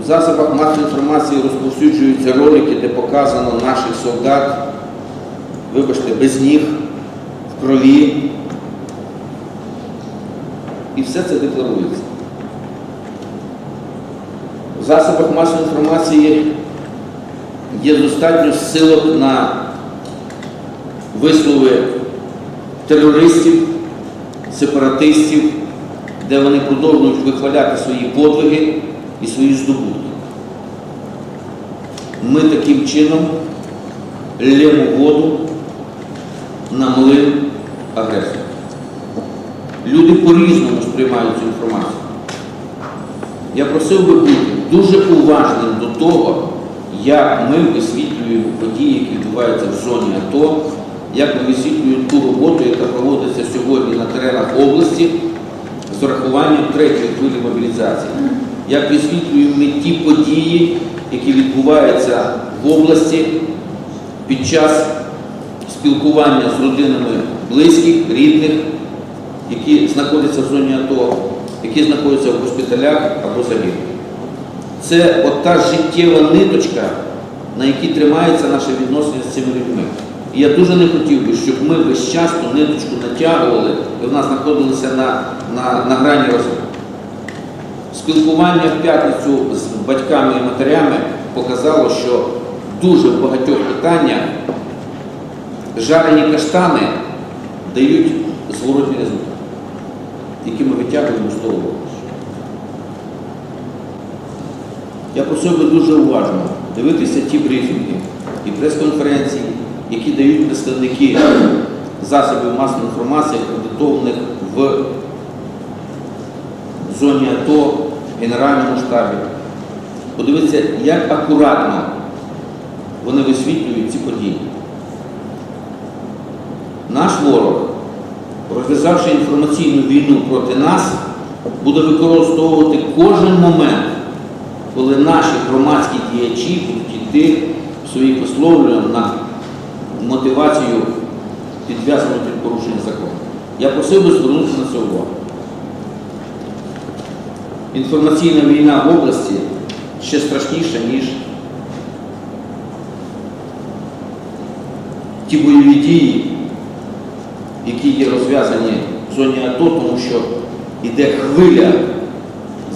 В засобах масової інформації розповсюджуються ролики, де показано наших солдат, вибачте, без ніг, в крові. І все це декларується. В засобах масової інформації є достатньо силок на вислови терористів, сепаратистів, де вони продовжують вихваляти свої подвиги і свої здобутки. Ми таким чином лємо воду на млин агресора. Люди по-різному сприймають цю інформацію. Я просив би бути дуже уважним до того, як ми висвітлюємо події, які відбуваються в зоні АТО, як ми висвітлюємо ту роботу, яка проводиться сьогодні на теренах області з урахуванням третьої хвилі мобілізації. Як висвітлюємо ми ті події, які відбуваються в області під час спілкування з родинами близьких, рідних, які знаходяться в зоні АТО, які знаходяться в госпіталях або загиблих. Це от та життєва ниточка, на якій тримається наше відносини з цими людьми. І я дуже не хотів би, щоб ми весь час ту ниточку натягували і в нас знаходилися на, на, на грані розриву. Спілкування в п'ятницю з батьками і матерями показало, що дуже в багатьох питаннях жарені каштани дають зворотний результат, який ми витягуємо з того вогнища. Я просив би дуже уважно дивитися ті брифінги і прес-конференції, які дають представники засобів масової інформації, акредитованих в зоні АТО, Генеральному штабі. Подивитися, як акуратно вони висвітлюють ці події. Наш ворог, розв'язавши інформаційну війну проти нас, буде використовувати кожен момент, коли наші громадські діячі будуть йти в своїх висловлюваннях на мотивацію підв'язану під порушення закону. Я просив би звернутися на це увагу. Інформаційна війна в області ще страшніша, ніж ті бойові дії, які є розв'язані в зоні АТО, тому що йде хвиля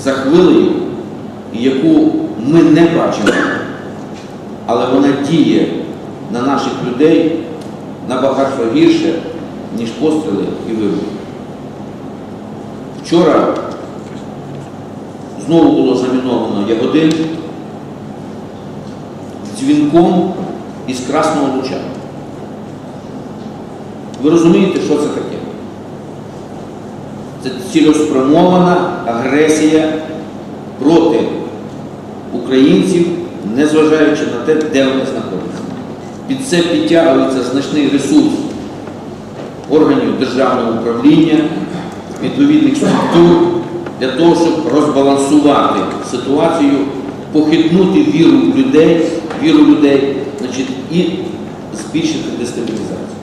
за хвилею, яку ми не бачимо, але вона діє на наших людей набагато гірше, ніж постріли і вибухи. Вчора знову було заміновано Ягодин дзвінком із Красного Луча. Ви розумієте, що це таке? Це цілеспрямована агресія проти українців, незважаючи на те, де вони знаходяться. Під це підтягується значний ресурс органів державного управління, відповідних структур для того, щоб розбалансувати ситуацію, похитнути віру людей, віру людей значить, і збільшити дестабілізацію.